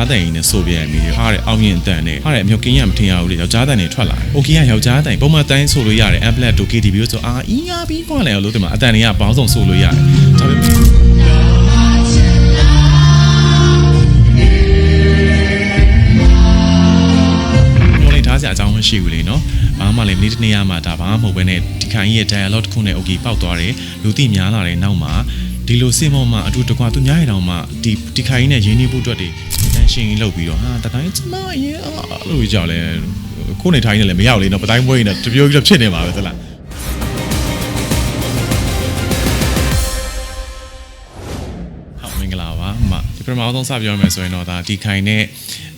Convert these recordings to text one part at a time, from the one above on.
သားတန်ကြီးနဲ့ဆိုပြန်မိတယ်ဟာတဲ့အောင်ရင်တန်နဲ့ဟာတဲ့အမျိုးကင်းရမထင်ရဘူးလေယောက်ျားတန်တွေထွက်လာ။ OK ကယောက်ျားတန်ပုံမှန်တိုင်းဆိုလို့ရတယ် applet တို့ KTV တို့ဆိုအာအင်းရပြီးခွာလဲလို့ဒီမှာအတန်တွေကပေါင်းစုံဆိုလို့ရတယ်။ဒါပေမဲ့စရာအကြောင်းမရှိဘူးလေနော်။ဘာမှလည်းနေ့တစ်နေ့ရမှဒါဘာမှမဟုတ်ဘဲနဲ့ဒီခိုင်ကြီးရဲ့ dialogue တစ်ခုနဲ့ okay ပေါက်သွားတယ်။လူသိများလာတဲ့နောက်မှာ ဒီလိုစင်မောမှာအတူတကွာသူများရအောင်မှဒီဒီခိုင်ကြီးနဲ့ရင်းနှီးဖို့အတွက်တွေတန်ရှင်လောက်ပြီးတော့ဟာတတိုင်းကျမရဲ့အဲ့လိုကြောက်လဲကိုယ်နေထိုင်နေလည်းမရောက်လေနော်ပတိုင်းပွဲနေတပြိုကြီးတော့ဖြစ်နေပါပဲသလားဟုတ်မင်္ဂလာပါအမဒီပထမဆုံးစပြောရမယ်ဆိုရင်တော့ဒါဒီခိုင်နဲ့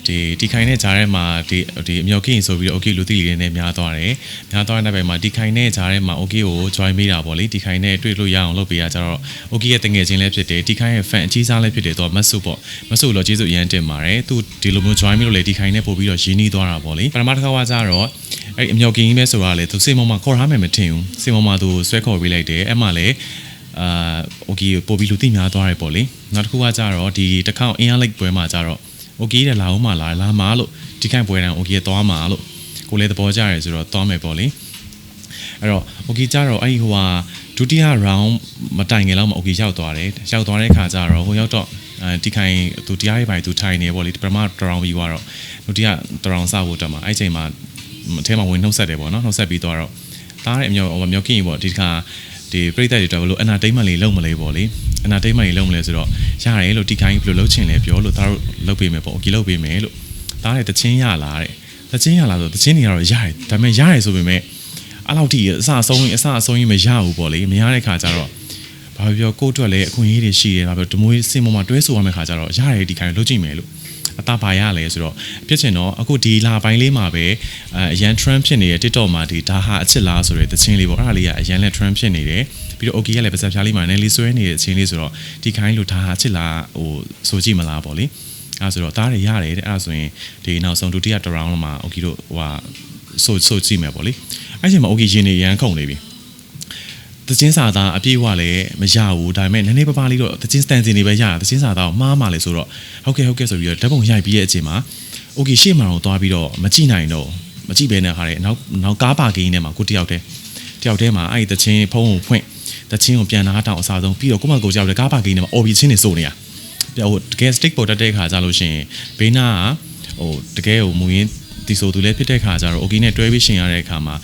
ဒီဒီခိုင်တဲ့ဂျားထဲမှာဒီဒီအမြော်ကင်းဆိုပြီးတော့ okay လူသိလေးနဲ့များသွားတယ်များသွားတဲ့နောက်ပိုင်းမှာဒီခိုင်တဲ့ဂျားထဲမှာ okay ကို join မိတာပေါ့လေဒီခိုင်နဲ့တွေ့လို့ရအောင်လုပ်ပေးရကြတော့ okay ရဲ့တငယ်ချင်းလည်းဖြစ်တယ်ဒီခိုင်ရဲ့ fan အကြီးစားလည်းဖြစ်တယ်သူကမဆုပေါ့မဆုလို့ကျေးဇူးအရင်တင်ပါတယ်သူဒီလိုမျိုး join မိလို့လေဒီခိုင်နဲ့ပို့ပြီးတော့ရင်းနှီးသွားတာပေါ့လေပထမတစ်ခါကကြတော့အဲ့အမြော်ကင်းကြီးပဲဆိုတာလေသူစိတ်မောမှခေါ်ထားမယ်မထင်ဘူးစိတ်မောမှသူဆွဲခေါ်ပေးလိုက်တယ်အဲ့မှလည်းအာ okay ပို့ပြီးလူသိများသွားတယ်ပေါ့လေနောက်တစ်ခုကကြတော့ဒီတခေါက် in lake ပွဲမှာကြတော့ โอเคတဲ့လာအောင်မလာလာမလို့ဒီခိုင်ပွဲတန်းโอเคသွားမှာလို့ကိုလည်းသဘောကျရဲဆိုတော့သွားမယ်ပေါ့လေအဲ့တော့โอเคကြတော့အဲ့ဒီဟိုဟာဒုတိယ round မတိုင်ခင်လောက်မှာโอเคရောက်သွားတယ်ရောက်သွားတဲ့ခါကျတော့ဟိုရောက်တော့အဲဒီခိုင်သူတရားရေးပိုင်းသူထိုင်နေပေါ့လေပထမ round ပြီးသွားတော့ဒုတိယ round စဖို့တက်မှာအဲ့ချိန်မှာအထဲမှာဝင်နှုတ်ဆက်တယ်ပေါ့နော်နှုတ်ဆက်ပြီးသွားတော့တားတဲ့အမျိုးဟိုမျိုးကင်းပေါ့ဒီခါ ဒီပြိတ္တတွေတော့ဘလို့ entertainment လေးလုပ်မလဲပေါ့လေ entertainment လေးလုပ်မလဲဆိုတော့ရတယ်လို့ဒီခိုင်းဘယ်လိုလုပ်ချင်လဲပြောလို့သားတို့လုပ်ပေးမယ်ပေါ့ okay လုပ်ပေးမယ်လို့သားတဲ့တချင်းရလာတဲ့တချင်းရလာဆိုတချင်းတွေကတော့ရတယ်ဒါပေမဲ့ရတယ်ဆိုပေမဲ့အဲ့လောက်ထိအစအဆုံးအစအဆုံးကြီးမရဘူးပေါ့လေမရတဲ့ခါကျတော့ဘာပြောကိုယ့်အတွက်လည်းအခွင့်အရေးတွေရှိတယ်ဘာပြောဒမွေးစင်ပေါ်မှာတွဲဆိုရမယ့်ခါကျတော့ရတယ်ဒီခိုင်းလုပ်ကြည့်မယ်လို့အတာပါရလဲဆိုတော့ဖြစ်ချင်တော့အခုဒီလာပိုင်းလေးမှာပဲအရန် trend ဖြစ်နေတဲ့ TikTok မှာဒီဒါဟာအချစ်လားဆိုတဲ့သချင်းလေးပေါ့အဲ့ဒါလေးကအရန်လဲ trend ဖြစ်နေတယ် ပြီးတော့ okay ကလည်းပါစပ်ဖြားလေးမှာနည်းလေးဆွဲနေတဲ့အချင်းလေးဆိုတော့ဒီခိုင်းလို့ဒါဟာအချစ်လားဟိုဆိုကြည့်မလားပေါ့လေအဲ့ဆိုတော့တားရရတယ်တဲ့အဲ့ဆိုရင်ဒီနောက်ဆုံးဒုတိယ round မှာ okay တို့ဟိုဟာဆိုဆိုကြည့်မယ်ပေါ့လေအဲ့ချိန်မှာ okay ရင်နေရန်ခုန်နေပြီတချင်းစာသားအပြည့်အဝလည်းမရဘူးဒါပေမဲ့နည်းနည်းပါးပါးလေးတော့တချင်းစတန်စင်တွေပဲရတာတချင်းစာသားကိုမှားမှလေဆိုတော့ဟုတ်ကဲ့ဟုတ်ကဲ့ဆိုပြီးတော့ဓာတ်ပုံရိုက်ပြီးရဲ့အချိန်မှာ okay ရှေ့မှာတော့သွားပြီးတော့မကြည့်နိုင်တော့မကြည့်ဘဲနဲ့ဟာတဲ့နောက်နောက်ကားပါကင်းထဲမှာကိုတယောက်တည်းတယောက်တည်းမှာအဲ့ဒီတချင်းဖုံးကိုဖွင့် တချင်းကိုပြန်လာတောင်အစားဆုံးပြီးတော့ကိုမကိုကြောက်တဲ့ကားပါကင်းထဲမှာ OB ချင်းနေစိုးနေရဟိုတကယ် stick ပေါ်တက်တဲ့ခါကြလို့ရှိရင်ဘေးနာကဟိုတကယ်ဟိုမူရင်းဒီဆိုသူလည်းဖြစ်တဲ့ခါကျတော့ okay နဲ့တွဲပြီးရှင်ရတဲ့အခါမှာ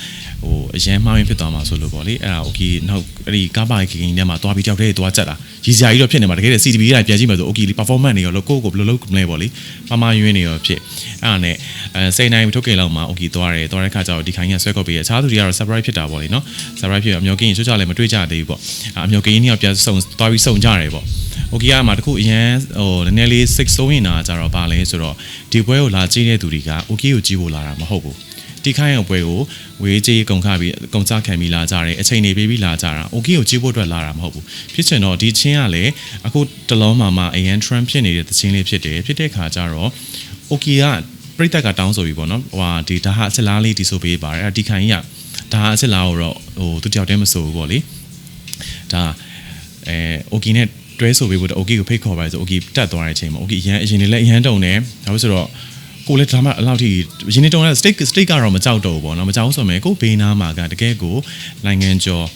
ဟိုအရန်မှားရင်ဖြစ်သွားမှာဆိုလို့ပေါ့လေအဲ့ဒါ okay နောက်အဲ့ဒီကားပါကင်းထဲမှာသွားပြီးတယောက်တည်းသွားကြက်တာရည်စရာကြီးတော့ဖြစ်နေမှာတကယ် CTV ကပြန်ကြည့်မှဆို okay performance တွေရောလို့ကိုယ့်ကိုဘယ်လိုလုပ်မလဲပေါ့လေမမယွင်းနေရောဖြစ်အဲ့ဒါနဲ့အဲစိတ်နိုင်ထုတ်ကြလောက်မှာ okay သွားတယ်သွားတဲ့ခါကျတော့ဒီခိုင်းကဆွဲကော့ပေးရအခြားသူတွေကတော့ surprise ဖြစ်တာပေါ့လေနော် surprise ဖြစ်အမျိုးကင်းချိုးချလည်းမတွေ့ကြသေးဘူးပေါ့အမျိုးကင်းကြီးကပြန်စုံသွားပြီးစုံကြတယ်ပေါ့ okay ကမှတခုအရန်ဟိုနည်းနည်းလေးစိတ်ဆိုးရင်တာကြတော့ဗာလဲဆိုတော့ဒီပွဲကိုလာကြည့်တဲ့သူတွေက okay ကိုကြည့်ဖို့လာတာမဟုတ်ဘူး ဒီခိုင်းရဲ့ပွဲကိုဝေးကြီးကုန်ခပြီးကုန်ချခံပြီးလာကြတယ်အချိန်နေပေးပြီးလာကြတာ okay ကိုကြည့်ဖို့အတွက်လာတာမဟုတ်ဘူးဖြစ်ချင်တော့ဒီချင်းကလည်းအခုတလုံးမှာမှအရန် trend ဖြစ်နေတဲ့သချင်းလေးဖြစ်တယ်ဖြစ်တဲ့ခါကျတော့ okay ကပြိတ္တကတောင်းဆိုပြီးပေါ့နော်ဟိုဟာဒီဒါဟာအစ်လားလေးဒီဆိုပေးပါတယ်အဲ့ဒီခိုင်းကြီးကဒါဟာအစ်လားကိုတော့ဟိုသူတယောက်တည်းမဆိုဘူးပေါ့လေဒါအဲ okay နဲ့တွဲဆိုပေးဖို့ okay ကိုဖိတ်ခေါ်ပါဆို okay တက်သွားတဲ့အချိန်မှာ okay အရင်အရင်လည်းအရင်တုံနေဒါပဲဆိုတော့ ကိုလည်းဒါမှအလောက်ထိရင်းနေတုံးတဲ့ steak steak ကတော့မကြောက်တော့ဘူးပေါ့နော်မကြောက်ဆိုမယ်ကိုဘေးနားမှာကတကယ်ကိုနိုင်ငံကျော်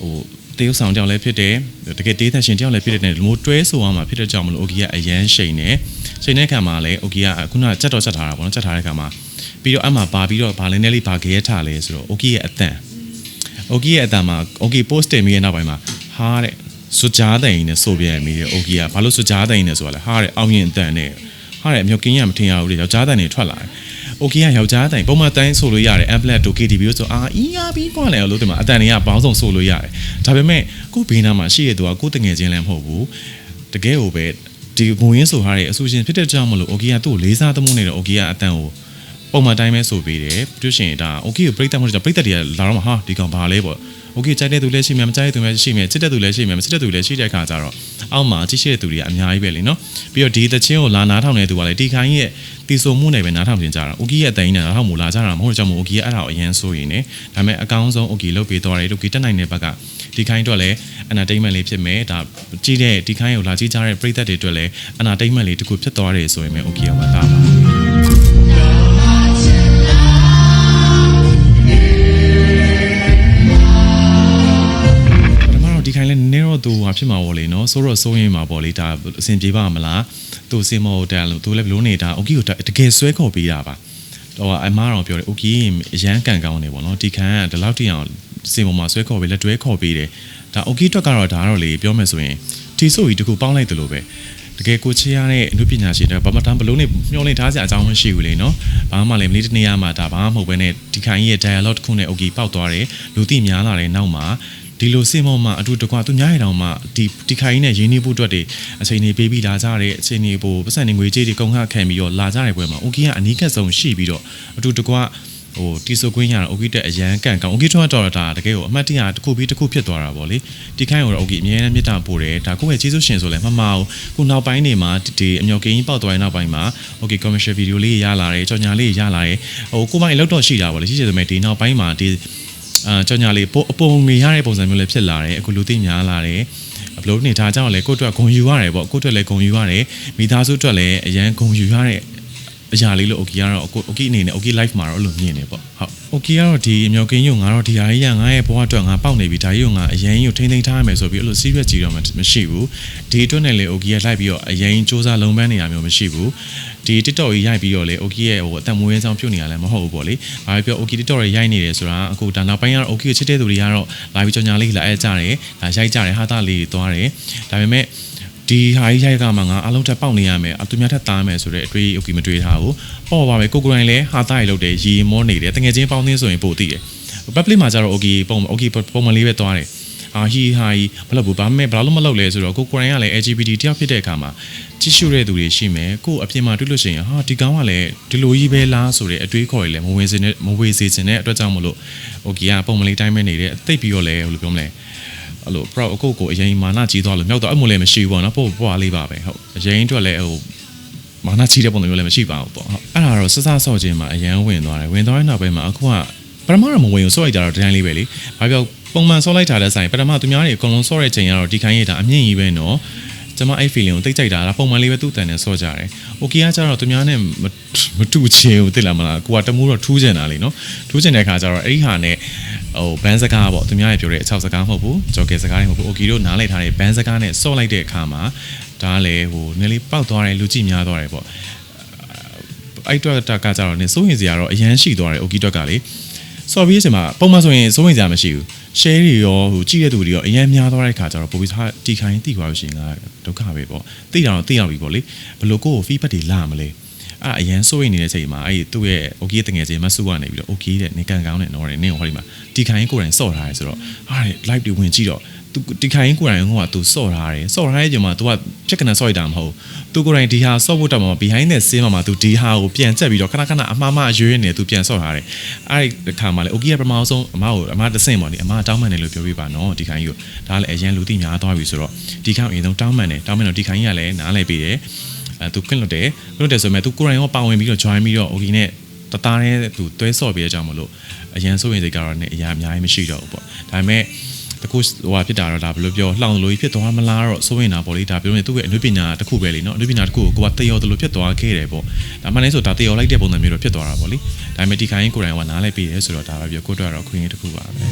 ဟိုတရုတ်ဆောင်တယောက်လည်းဖြစ်တယ်တကယ်တေးသက်ရှင်တယောက်လည်းဖြစ်တဲ့ဒီလိုတွဲဆိုအောင်မှာဖြစ်တဲ့ကြောင့်မလို့ okay ကအရန်ရှိန်နေရှိန်တဲ့ခံမှာလည်း okay ကခုနကကြက်တော့ချက်ထားတာပေါ့နော်ချက်ထားတဲ့ခံမှာပြီးတော့အမှပါပြီးတော့ဗာလင်းနဲ့လေးဗာခဲထားလဲဆိုတော့ okay ရဲ့အတန် okay ရဲ့အတန်မှာ okay post တင်ပြီးတဲ့နောက်ပိုင်းမှာဟာတဲ့စွကြားတိုင်နဲ့ဆိုပြန်မိတယ် okay ကဘာလို့စွကြားတိုင်နဲ့ဆိုရလဲဟာတဲ့အောင်ရင်အတန်နဲ့ ဟာတဲ့အမျိုးကင်းရမထင်ရဘူးလေယောက်ျားတိုင်တွေထွက်လာတယ် okay ကယောက်ျားတိုင်ပုံမှန်တိုင်းဆိုလို့ရတယ် amplet တို့ KTV တို့ဆိုအာအင်းအားပြီးကွာလဲလို့ဒီမှာအတန်တွေကဘောင်းဆောင်ဆိုလို့ရတယ်ဒါပေမဲ့ကိုဘေးနားမှာရှိရတဲ့သူကကိုတငယ်ချင်းလည်းမဟုတ်ဘူးတကယ်ကိုပဲဒီဘုံရင်းဆိုထားတဲ့အဆူရှင်ဖြစ်တဲ့ကြောင့်မလို့ okay ကသူ့ကိုလေးစားသမှုနေတော့ okay ကအတန်ကိုပုံမှန်တိုင်းပဲဆိုပေးတယ်ပြုရှင်ဒါ okay ကိုပြိတ္တမှုတွေပြိတ္တတွေကလာတော့မှဟာဒီကောင်ဘာလဲပေါ့ okay ကြိုက်တဲ့သူလည်းရှိမယ်မကြိုက်တဲ့သူလည်းရှိမယ်ချစ်တဲ့သူလည်းရှိမယ်မချစ်တဲ့သူလည်းရှိတဲ့အခါကျတော့အောက်မှာကြည့်ရှိတဲ့သူတွေကအများကြီးပဲလीနော်ပြီးတော့ဒီသချင်းကိုလာနားထောင်တဲ့သူကလည်းဒီခိုင်းရဲ့တီဆိုမှုနဲ့ပဲနားထောင်နေကြတာ okay ရဲ့အတိုင်းနဲ့နားထောင်မှုလာကြတာမဟုတ်တော့ကြောင့်မို့ okay ရဲ့အဲ့ဒါကိုအရင်ဆိုရင်ねဒါပေမဲ့အကောင်းဆုံး okay လုပ်ပေးသွားတယ် okay တက်နိုင်တဲ့ဘက်ကဒီဒီခိုင်းအတွက်လည်း entertainment လေးဖြစ်မယ်ဒါကြည့်တဲ့ဒီခိုင်းကိုလာကြည့်ကြတဲ့ပရိသတ်တွေအတွက်လည်း entertainment လေးတစ်ခုဖြစ်သွားတယ်ဆိုရင်ပဲ okay အောင်ပါတာပါ တော့သူဟာဖြစ်မှာပေါ့လေနော်ဆိုတော့စိုးရင်မှာပေါ့လေဒါအဆင်ပြေပါမလားသူစင်မောတက်လို့သူလည်းဘလို့နေတာအိုကီကိုတကယ်ဆွဲခေါ်ပေးတာပါတော့အမားတော်ပြောတယ်အိုကီအရန်ကန်ကောင်းနေပေါ့နော်ဒီခိုင်ကဒီလောက်တိအောင်စင်မောမှာဆွဲခေါ်ပေးလက်တွဲခေါ်ပေးတယ်ဒါအိုကီအတွက်ကတော့ဒါတော့လေပြောမယ်ဆိုရင်တီဆိုကြီးတခုပေါင်းလိုက်တယ်လို့ပဲတကယ်ကိုချေရတဲ့အမှုပညာရှင်တွေဘာမှတမ်းဘလို့နေမျောလင့်ထားစရာအကြောင်းမရှိဘူးလေနော်ဘာမှလည်းမလေးတနေရမှာဒါဘာမှမဟုတ်ဘဲနဲ့ဒီခိုင်ရဲ့ dialogue တစ်ခုနဲ့အိုကီပေါက်သွားတယ်လူသိများလာတဲ့နောက်မှာ ဒီလိုစင်မောမှာအတူတကွသူများရတောင်မှဒီဒီခိုင်းနဲ့ရင်းနှီးဖို့အတွက်တွေအချိန်နေပေးပြီးလာကြတဲ့အချိန်နေပို့ပတ်စံနေငွေကြေးတွေကုန်ခခံပြီးတော့လာကြတဲ့ဘွဲမှာ OK ကအနီးကပ်ဆုံးရှိပြီးတော့အတူတကွဟိုတီဆိုကွင်းရတာ OK တက်အရန်ကန်ကောင် OK ထွန်းတော်တာတကယ်ကိုအမှတ်တရတစ်ခုပြီးတစ်ခုဖြစ်သွားတာပေါ့လေဒီခိုင်းကိုတော့ OK အမြဲတမ်းမြတ်တာပို့တယ်ဒါကိုယ့်ရဲ့ကျေးဇူးရှင်ဆိုလဲမမအောင်ခုနောက်ပိုင်းနေမှာဒီအမြော်ကင်းပေါက်သွားတဲ့နောက်ပိုင်းမှာ OK commercial video လေးရလာတယ်ကြော်ညာလေးရလာတယ်ဟိုကိုမိုင်းလောက်တော့ရှိတာပေါ့လေရှိချင်တယ်ဒီနောက်ပိုင်းမှာဒီ အာကြော်ညာလေးပိုအပုံနေရတဲ့ပုံစံမျိုးလည်းဖြစ်လာတယ်အခုလူသိများလာတယ်ဘလို့နေထားကြတော့လေကိုယ့်အတွက်ဂုံယူရတယ်ပေါ့ကိုယ့်အတွက်လည်းဂုံယူရတယ်မိသားစုအတွက်လည်းအရန်ဂုံယူရတဲ့ အရာလေးလို့ OK ကတော့ OK အနေနဲ့ OK live မှာတော့အဲ့လိုမြင်နေပေါ့ဟုတ် OK ကတော့ဒီအမြောက်ကင်းရုံငါတော့ဒီဟာကြီးကငါရဲ့ဘဝအတွက်ငါပေါက်နေပြီဒါကြီးကငါအရင်ကြီးကိုထိမ့်သိမ်းထားရမယ်ဆိုပြီးအဲ့လို serious ကြီးတော့မရှိဘူးဒီအတွက်နဲ့လေ OK ကလိုက်ပြီးတော့အရင်စူးစမ်းလုံးပန်းနေရမျိုးမရှိဘူးဒီ TikTok ကြီးရိုက်ပြီးတော့လေ OK ရဲ့ဟိုအသက်မွေးဆောင်ပြုတ်နေရလဲမဟုတ်ဘူးပေါ့လေဘာပဲပြော OK TikTok ရဲ့ရိုက်နေတယ်ဆိုတာအခုဒါနောက်ပိုင်းကတော့ OK ကိုချစ်တဲ့သူတွေကတော့လာပြီးကြော်ညာလေးလာအဲကြတယ်ဒါရိုက်ကြတယ်ဟာတာလေးတွေသွားတယ်ဒါပေမဲ့ ဒီဟာကြီးရိုက်ကမှငါအလုံးထက်ပေါက်နေရမယ်အသူများထက်သားမယ်ဆိုတဲ့အတွေ့အကြုံမတွေ့ထားဘူးပေါ့ပါပဲကိုကိုရိုင်းလည်းဟာတာရီလုပ်တယ်ရီမောနေတယ်တကယ်ချင်းပေါင်းသင်းဆိုရင်ပို့တည်တယ် public မှာကျတော့ okay ပုံ okay ပုံမှန်လေးပဲသွားတယ်အာဟီဟာဟီဘလို့ဘာမဲ့ဘာလို့မလုပ်လဲဆိုတော့ကိုကိုရိုင်းကလည်း LGBT တယောက်ဖြစ်တဲ့အခါမှာကြည့်ရှုတဲ့သူတွေရှိမယ်ကိုအပြင်မှာတွေ့လို့ရှိရင်ဟာဒီကောင်ကလည်းဒီလိုကြီးပဲလားဆိုတဲ့အတွေးခေါ်ရည်လည်းမဝင်စေနဲ့မဝေစေချင်တဲ့အတွက်ကြောင့်မလို့ okay ကပုံမှန်လေးတိုင်းပဲနေတယ်တိတ်ပြီးတော့လည်းဘယ်လိုပြောမလဲ အဲ့လို proud အကုတ်ကိုအရင်မာနကြီးသွားလို့မြောက်တော့အမှုလည်းမရှိဘူးပေါ့နော်ပို့ပွားလေးပါပဲဟုတ်အရင်အတွက်လည်းဟိုမာနကြီးတဲ့ပုံစံမျိုးလည်းမရှိပါဘူးပေါ့ဟုတ်အဲ့ဒါတော့စစဆော့ခြင်းမှာအရန်ဝင်သွားတယ်ဝင်သွားတဲ့နောက်ပိုင်းမှာအခုကပထမတော့မဝင်ဘူးစော့လိုက်ကြတော့တန်းလေးပဲလေဘာပြောပုံမှန်စော့လိုက်တာတဲ့ဆိုင်ပထမသူများတွေအကုန်လုံးစော့တဲ့ချိန်ကတော့ဒီခိုင်းရတာအမြင့်ကြီးပဲနော် ကျွန်မအဲ့ feeling ကိုတိတ်ကြိုက်တာဒါပုံမှန်လေးပဲသူ့တန်နဲ့စော့ကြတယ်။ Okay ကကျတော့သူများနဲ့မတူချင်ဘူးသိလားမလား။ကိုကတမိုးတော့ထူးချင်တာလေနော်။ထူးချင်တဲ့ခါကျတော့အဲ့ဒီဟာနဲ့ဟိုဘန်းစကားပေါ့သူများတွေပြောတဲ့အချောက်စကားမဟုတ်ဘူး။ကြော်ကဲစကားတွေမဟုတ်ဘူး။ Okay တို့နားလိုက်ထားတဲ့ဘန်းစကားနဲ့စော့လိုက်တဲ့အခါမှာဒါကလည်းဟိုနည်းလေးပောက်သွားတယ်လူကြည့်များသွားတယ်ပေါ့။အဲ့တော့တကကြတော့နေစိုးရင်စရာတော့အရန်ရှိသွားတယ် Okay တော့ကလေ။ sorry အချိန်မှာပုံမှန်ဆိုရင်စိုးရင်စရာမရှိဘူး share တွေရောဟိုကြည့်တဲ့သူတွေရောအရင်များသွားတဲ့ခါကျတော့ပိုပြီးသားတီခိုင်းတီသွားလို့ရှိရင်ကဒုက္ခပဲပေါ့သိတာတော့သိရပြီပေါ့လေဘလို့ကိုယ့်ကို feedback တွေလာမလဲအဲ့အရင်စိုးရိမ်နေတဲ့ချိန်မှာအဲ့သူ့ရဲ့ okay တငယ်ချင်းမဆုကနေပြီးတော့ okay တဲ့နေကန်ကောင်းတဲ့နော်တဲ့နင်းဟောဒီမှာတီခိုင်းကိုယ်တိုင်စော့ထားတယ်ဆိုတော့ဟာ live တွေဝင်ကြည့်တော့ သူတီခိုင်းကိုယ်တိုင်ကသူစော့ထားတယ်စော့ထားတဲ့ချိန်မှာ तू ကပြက်ကနစော့ရတာမဟုတ်သူကိုယ်တိုင်ဒီဟာစော့ဖို့တောင်မှာ behind the scene မှာ तू ဒီဟာကိုပြန်ချက်ပြီးတော့ခဏခဏအမှားမှားရွေးနေ तू ပြန်စော့ထားတယ်အဲ့ဒီခါမှာလေ okay ကပထမဆုံးအမကိုအမတဆင့်ပေါ့ဒီအမတောင်းမှန်တယ်လို့ပြောပြပါနော်ဒီခိုင်းကြီးကိုဒါလည်းအရင်လူသိများသွားပြီဆိုတော့ဒီခိုင်းအရင်ဆုံးတောင်းမှန်တယ်တောင်းမှန်တော့ဒီခိုင်းကြီးကလည်းနားလည်ပြီးတယ်အဲသူခွင့်လွတ်တယ်ခွင့်လွတ်တယ်ဆိုပေမဲ့သူကိုယ်တိုင်ရောပါဝင်ပြီးတော့ join ပြီးတော့ okay နဲ့တသားနဲ့သူတွဲဆော့ပြီးတဲ့အကြောင်းမလို့အရန်စိုးရင်စိတ်ကတော့ねအရာအများကြီးမရှိတော့ဘူးပေါ့ဒါပေမဲ့ တကူဟိုဟာဖြစ်တာတော့ဒါဘယ်လိုပြောလှောင်လို့ဖြစ်သွားမလားတော့စိုးရင်တာပေါ့လေဒါပြောရင်သူ့ရဲ့အနုပညာတစ်ခုပဲလေနော်အနုပညာတစ်ခုကိုကိုကတယော်တယ်လို့ဖြစ်သွားခဲ့တယ်ပေါ့ဒါမှလည်းဆိုတာတယော်လိုက်တဲ့ပုံစံမျိုးတော့ဖြစ်သွားတာပေါ့လေဒါပေမဲ့ဒီခိုင်းကိုယ်တိုင်ကနားလိုက်ပြီးရဲဆိုတော့ဒါပဲပြောကိုတို့ကတော့ခွင့်ရတစ်ခုပါပဲ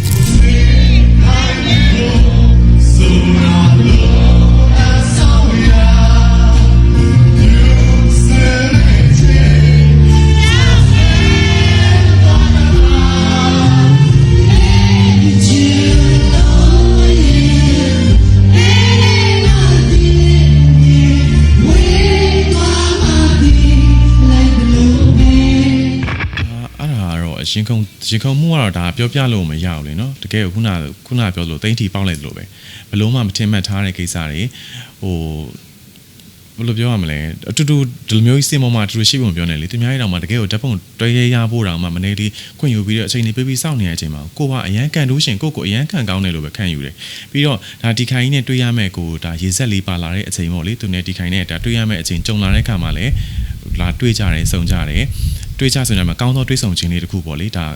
ရင်ခုန်ရင်ခုန်မှုကတော့ဒါပြောပြလို့မရဘူးလေနော်တကယ်ခုနခုနပြောလို့တိမ့်ထီပေါက်လိုက်သလိုပဲဘလို့မှမထင်မှတ်ထားတဲ့ကိစ္စတွေဟိုဘယ်လိုပြောရမလဲအတူတူဒီလိုမျိုးစင်ပေါ်မှာအတူတူရှိပုံပြောနေလေသူများရဲ့တောင်မှတကယ်ကိုဓာတ်ပုံတွဲရရဖို့တောင်မှမနေလေးခွင့်ယူပြီးတော့အချိန်နေပေးပြီးစောင့်နေတဲ့အချိန်မှာကိုကအရန်ကန်လို့ရှင်ကိုကိုအရန်ကန်ကောင်းတယ်လို့ပဲခံယူတယ်ပြီးတော့ဒါဒီခိုင်ကြီးနဲ့တွေ့ရမဲ့ကိုဒါရေဆက်လေးပါလာတဲ့အချိန်ပေါ့လေသူနဲ့ဒီခိုင်နဲ့ဒါတွေ့ရမဲ့အချိန်ကြုံလာတဲ့အခါမှာလည်းလာတွေ့ကြတယ်စုံကြတယ် တွေးချဆွေးနွေးမှာကောင်းသောတွေးဆုံခြင်းလေးတစ်ခုပေါ့လေဒါ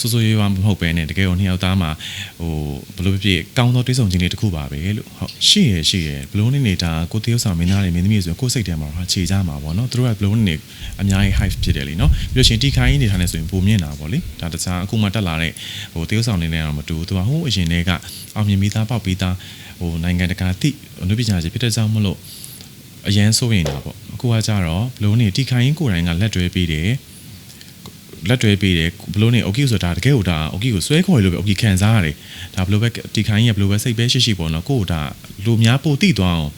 ဆိုဆိုရွားရွားမဟုတ်ပဲနဲ့တကယ်တော့နှစ်ယောက်သားမှာဟိုဘယ်လိုဖြစ်ဖြစ်ကောင်းသောတွေးဆုံခြင်းလေးတစ်ခုပါပဲလို့ဟုတ်ရှိရရှိရဘလို့နေနေတာကိုတယောက်ဆောင်မင်းသားတွေမင်းသမီးတွေဆိုရင်ကိုယ်စိတ်ထဲမှာဟာခြေကြမှာပေါ့နော်သူတို့ကဘလို့နေအများကြီး hype ဖြစ်တယ်လीနော်ပြီးလို့ရှိရင်တီခိုင်းနေထားနေဆိုရင်ပုံမြင်တာပေါ့လေဒါတခြားအခုမှတက်လာတဲ့ဟိုတယောက်ဆောင်နေနေတော့မတူသူကဟိုအရင်တည်းကအောင်မြင်ပြီးသားပေါက်ပြီးသားဟိုနိုင်ငံတကာတိအနုပညာရှင်ဖြစ်တဲ့ကြောင့်မလို့အရန်စိုးရင်တာပေါ့အခုကကြတော့ဘလို့နေတီခိုင်းကိုယ်တိုင်ကလက်တွဲပြီးတယ် လက်တွဲပေးတယ်ဘလို့နေအိုကီဆိုတာတကယ်ကိုဒါအိုကီကိုဆွဲခေါ်လို့ပဲအိုကီခံစားရတယ်ဒါဘလို့ပဲတီခိုင်းရဘလို့ပဲစိတ်ပဲရှိရှိပေါ့နော်ကိုကိုဒါလူများပိုတိသွားအောင်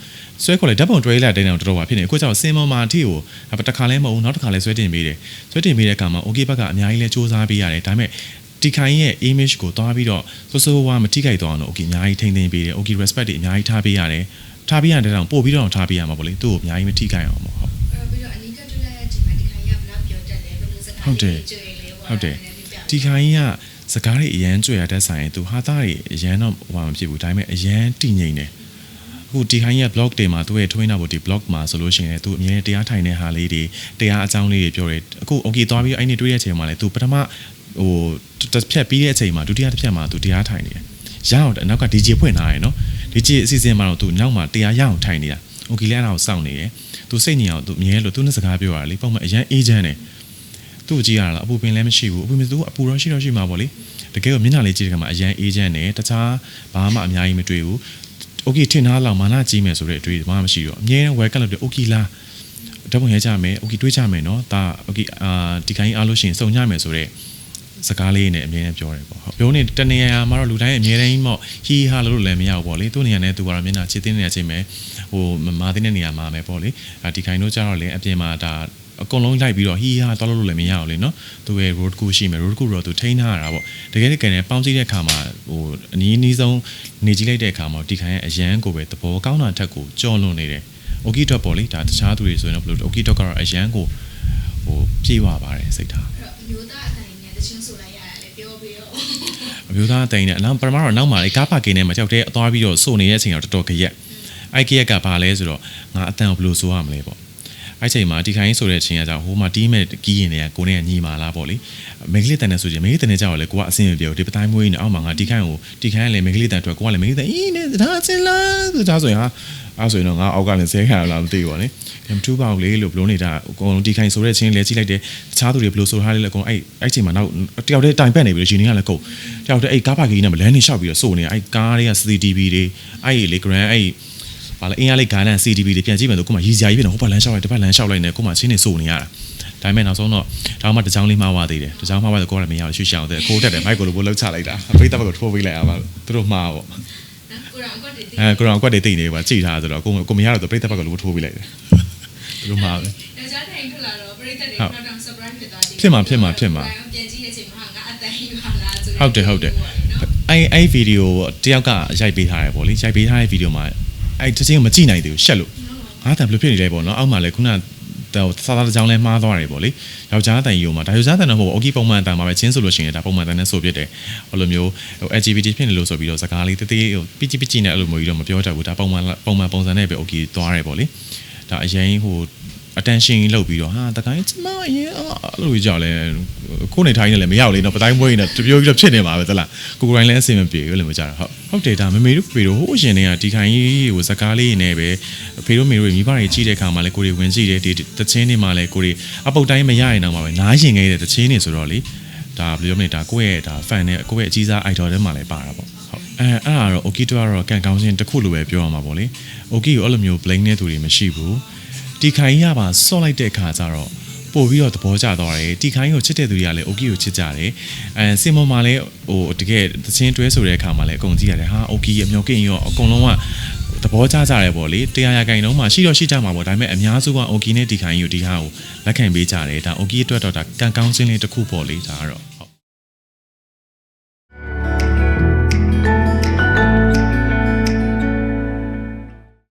ဆွဲခေါ်လိုက်ဓာတ်ပုံတွဲလိုက်တဲ့တော့တော်တော်ပါဖြစ်နေအခုကျတော့စင်မော်မာအထိကိုဒါတစ်ခါလဲမဟုတ်ဘူးနောက်တစ်ခါလဲဆွဲတင်ပေးတယ်ဆွဲတင်ပေးတဲ့အခါမှာအိုကီဘက်ကအများကြီးလဲစူးစမ်းပေးရတယ်ဒါပေမဲ့တီခိုင်းရဲ့ image ကိုတွားပြီးတော့ဆိုဆိုဝါမထိခိုက်သွားအောင်လို့အိုကီအများကြီးထိန်းသိမ်းပေးတယ်အိုကီ respect တွေအများကြီးထားပေးရတယ်ထားပေးရတဲ့တောင်ပို့ပြီးတော့ထားပေးရမှာပေါ့လေသူ့ကိုအများကြီးမထိခိုက်အောင်ပေါ့ဟုတ် ဟုတ်တယ်ကြွေလဲပေါ့ဟုတ်တယ်နည်းနည်းပြဒီခိုင်းကစကားတွေအရန်ကြွရတဲ့ဆိုင်သူဟာသားတွေအရန်တော့ဟိုမဖြစ်ဘူးဒါပေမဲ့အရန်တည်ငြိမ်တယ်အခုဒီခိုင်းရဲ့ blog တွေမှာသူ့ရဲ့ twin ဘုတ်ဒီ blog မှာဆိုလို့ရှိရင်လည်းသူအမြဲတရားထိုင်တဲ့ဟာလေးတွေတရားအကြောင်းလေးတွေပြောတယ်အခု okay သွားပြီးအဲ့ဒီတွေ့တဲ့အချိန်မှာလည်းသူပထမဟိုတစ်ဖြတ်ပြီးတဲ့အချိန်မှာဒုတိယတစ်ဖြတ်မှာသူတရားထိုင်နေတယ်ရအောင်အနောက်က DJ ဖွင့်ထားရယ်နော် DJ အစီအစဉ်မှာတော့သူနောက်မှာတရားရအောင်ထိုင်နေတာ okay လည်းအဲ့ဒါကိုစောင့်နေတယ်သူစိတ်ညစ်အောင်သူအမြဲလို့သူနဲ့စကားပြောရတာလေပုံမှန်အရန် agent တယ် သူ့ကိုကြည့်ရတာလားအပူပင်လည်းမရှိဘူးအပူပင်သူကအပူတော့ရှိတော့ရှိမှာပေါ့လေတကယ်ကိုမျက်နှာလေးကြည့်တဲ့ခါမှာအရန်အေဂျင့်နဲ့တခြားဘာမှအများကြီးမတွေ့ဘူးโอเคထင်သားလောက်မာနကြီးမယ်ဆိုတဲ့အတွေ့ဘာမှမရှိတော့အမြဲတမ်း welcome လုပ်တယ်โอเคလားဓာတ်ပုံရဲကြမယ်โอเคတွေးကြမယ်နော်ဒါโอเคအာဒီခိုင်းအားလို့ရှိရင်စုံကြမယ်ဆိုတဲ့ စကားလေးနဲ့အမြဲတမ်းပြောတယ်ပေါ့ဟုတ်ပြောနေတနေရာမှာတော့လူတိုင်းအမြဲတမ်းမော့ဟီဟာလို့လည်းမရဘူးပေါ့လေသူ့နေရာနဲ့သူကတော့မျက်နှာချစ်တင်းနေတဲ့အချိန်ပဲဟိုမာတင်းတဲ့နေရာမှာမယ်ပေါ့လေဒီခိုင်းတို့ကြတော့လည်းအပြင်မှာဒါအကုန်လုံးလိုက်ပြီးတော့ဟီဟာတော်လို့လည်းမရအောင်လေနော်သူရဲ့ road ကူရှိမယ် road ကူတော့သူထိန်းထားရတာပေါ့တကယ်တကယ်နဲ့ပေါင်းစည်းတဲ့အခါမှာဟိုအနည်းနည်းဆုံးနေကြည့်လိုက်တဲ့အခါမှာဒီခိုင်ရဲ့အရန်ကိုပဲသဘောကောင်းတာထက်ကိုကြော်လွန်နေတယ် okay တော့ပေါ့လေဒါတခြားသူတွေဆိုရင်တော့ဘယ်လို okay တော့ကတော့အရန်ကိုဟိုပြေးသွားပါတယ်စိတ်ထား အဲ့တော့အမျိုးသားအတိုင်းနဲ့တချင်းဆိုလိုက်ရတာလေပြောပြီးတော့ အ မျိုးသားအတိုင်းနဲ့အနောက်ပထမတော့နောက်မှာလေကားပါကင်ထဲမှာကြောက်တဲ့အသွားပြီးတော့စုနေတဲ့အချိန်တော့တော်တော်ကြရက်အဲ့ကြရက်ကဘာလဲဆိုတော့ငါအတန်ကိုဘယ်လိုဆိုရမလဲပေါ့ အဲ့ချိန်မှာဒီခိုင်းဆိုတဲ့အချိန်ကကြောင့်ဟိုမှာတီးမဲ့ကီးရင်တွေကကိုနဲ့ညီမာလားပေါ့လေမင်္ဂလိတန်နဲ့ဆိုချင်မင်္ဂလိတန်နဲ့ကြောက်လေကိုကအဆင်မပြေဘူးဒီပတိုင်းမွေးနေအောက်မှာငါဒီခိုင်းကိုဒီခိုင်းကလည်းမင်္ဂလိတန်အတွက်ကိုကလည်းမင်္ဂလိတန်အင်းနဲ့ဒါအစင်လားဆိုဒါဆိုရင်ဟာအဲ့ဆိုရင်တော့ငါအောက်ကလည်းဆဲခံရလားမသိဘူးပေါ့လေကမ်တူပေါက်လေးလို့ဘလို့နေတာအကုန်လုံးဒီခိုင်းဆိုတဲ့ချင်းလဲကြည့်လိုက်တယ်တခြားသူတွေဘလို့ဆိုထားလဲလည်းအကုန်အဲ့အဲ့ချိန်မှာနောက်တယောက်တည်းတိုင်ပတ်နေပြီလို့ရှင်နေကလည်းကုန်တယောက်တည်းအဲ့ကားပါကီနဲ့မလန်းနေလျှောက်ပြီးတော့စိုးနေအဲ့ကားတွေက CCTV တွေအဲ့လေ grand အဲ့ ဘာလဲအင်းရလေးဂါနန် CCTV တွေပြန်ကြည့်မယ်ဆိုကိုမှရီစရာကြီးဖြစ်နေဟိုဘက်လမ်းလျှောက်လိုက်ဒီဘက်လမ်းလျှောက်လိုက်နေကိုမှချင်းနေစိုးနေရတာဒါပေမဲ့နောက်ဆုံးတော့ဒါမှတစ်ချောင်းလေးမှားသွားသေးတယ်တစ်ချောင်းမှားသွားတော့ကိုကလည်းမရအောင်ရွှေ့ရှောင်တယ်ကိုတက်တယ်မိုက်ကိုလိုပို့လောက်ချလိုက်တာအပိတ်တပ်ဘက်ကိုထိုးပေးလိုက်အောင်ပါသူတို့မှားပေါ့နော်ကိုရောင်ကွက်တွေတည်အဲကိုရောင်ကွက်တွေတိတ်နေပါကြည်ထားဆိုတော့ကိုကိုမရတော့ပိတ်တပ်ဘက်ကိုလိုထိုးပေးလိုက်တယ်သူတို့မှားပဲယောက်ျားတိုင်းထွက်လာတော့ပရိသတ်တွေတော့တော့ surprise ဖြစ်သွားတယ်ဖြစ်မှာဖြစ်မှာဖြစ်မှာပြန်ကြည့်တဲ့အချိန်မှာငါအတန်ယူလာလားဆိုဟုတ်တယ်ဟုတ်တယ်အဲ့အဲ့ဗီဒီယိုတယောက်ကရိုက်ပေးထားတယ်ပေါ့လေရိုက်ပေးထားတဲ့ဗီဒီယိုမှာ အဲ့တစ်ချင်းမကြည့်နိုင်သေးဘူးရှက်လို့ငါတံဘယ်လိုဖြစ်နေလဲပေါ့နော်အောက်မှာလည်းခုနတော့စာသားတစ်ကြောင်းလဲမှားသွားတယ်ပေါ့လေယောက်ျားတန်ယူမှာဒါယောက်ျားတန်တော့မဟုတ်ဘူးအိုကီပုံမှန်တန်ပါပဲချင်းဆိုလို့ရှိရင်ဒါပုံမှန်တန်နဲ့ဆိုပြစ်တယ်ဟိုလိုမျိုးဟို LGBT ဖြစ်နေလို့ဆိုပြီးတော့စကားလေးတေးသေးဟိုပိချိပိချိနဲ့အဲ့လိုမျိုးကြီးတော့မပြောတတ်ဘူးဒါပုံမှန်ပုံမှန်ပုံစံနဲ့ပဲအိုကီသွားတယ်ပေါ့လေဒါအရင်ဟို attention လောက်ပြီးတော့ဟာတကိုင်းကျမအရင်အဲ့လိုကြောက်လဲကိုယ်နေထိုင်နေလည်းမရောက်လေတော့ပတိုင်းမွေးနေတပြိုးကြီးတော့ဖြစ်နေမှာပဲသလားကိုကိုတိုင်းလည်းအဆင်မပြေဘူးလို့မကြတာဟုတ်ဟုတ်တယ်ဒါမမေတို့ဖေတို့ဟိုအရင်တည်းကဒီခိုင်ကြီးဟိုစကားလေးနဲ့ပဲဖေတို့မေတို့မိဘတွေကြီးတဲ့ခါမှာလည်းကိုတွေဝင်ကြည့်တယ်ဒီတချင်းတွေမှာလည်းကိုတွေအပုတ်တိုင်းမရရင်တော့မှာပဲနားရင်ခဲ့တဲ့တချင်းတွေဆိုတော့လေဒါဘယ်လိုပြောမလဲဒါကိုယ့်ရဲ့ဒါ fan နဲ့ကိုယ့်ရဲ့အကြီးစား idol တွေမှာလည်းပါတာပေါ့ဟုတ်အဲအဲ့ဒါတော့ Oki တော့ကတော့ကန်ကောင်းခြင်းတစ်ခုလိုပဲပြောရမှာပေါ့လေ Oki ကိုအဲ့လိုမျိုး blame တဲ့သူတွေမရှိဘူး တီခိုင်းရပါဆော့လိုက်တဲ့ခါကျတော့ပို့ပြီးတော့သဘောကျသွားတယ်တီခိုင်းကိုချစ်တဲ့သူတွေကလည်းအိုကီကိုချစ်ကြတယ်အဲစင်မွန်မှာလည်းဟိုတကယ်သချင်းတွဲဆိုတဲ့အခါမှာလည်းအကုန်ကြည့်ရတယ်ဟာအိုကီအမျိုးကင်းရောအကုန်လုံးကသဘောကျကြတယ်ပေါ့လေတရားရဂိုင်လုံးမှာရှိတော့ရှိကြမှာပေါ့ဒါပေမဲ့အများစုကအိုကီနဲ့တီခိုင်းကိုဒီဟာကိုလက်ခံပေးကြတယ်ဒါအိုကီအတွက်တော့ဒါကံကောင်းခြင်းလေးတစ်ခုပေါ့လေဒါကတော့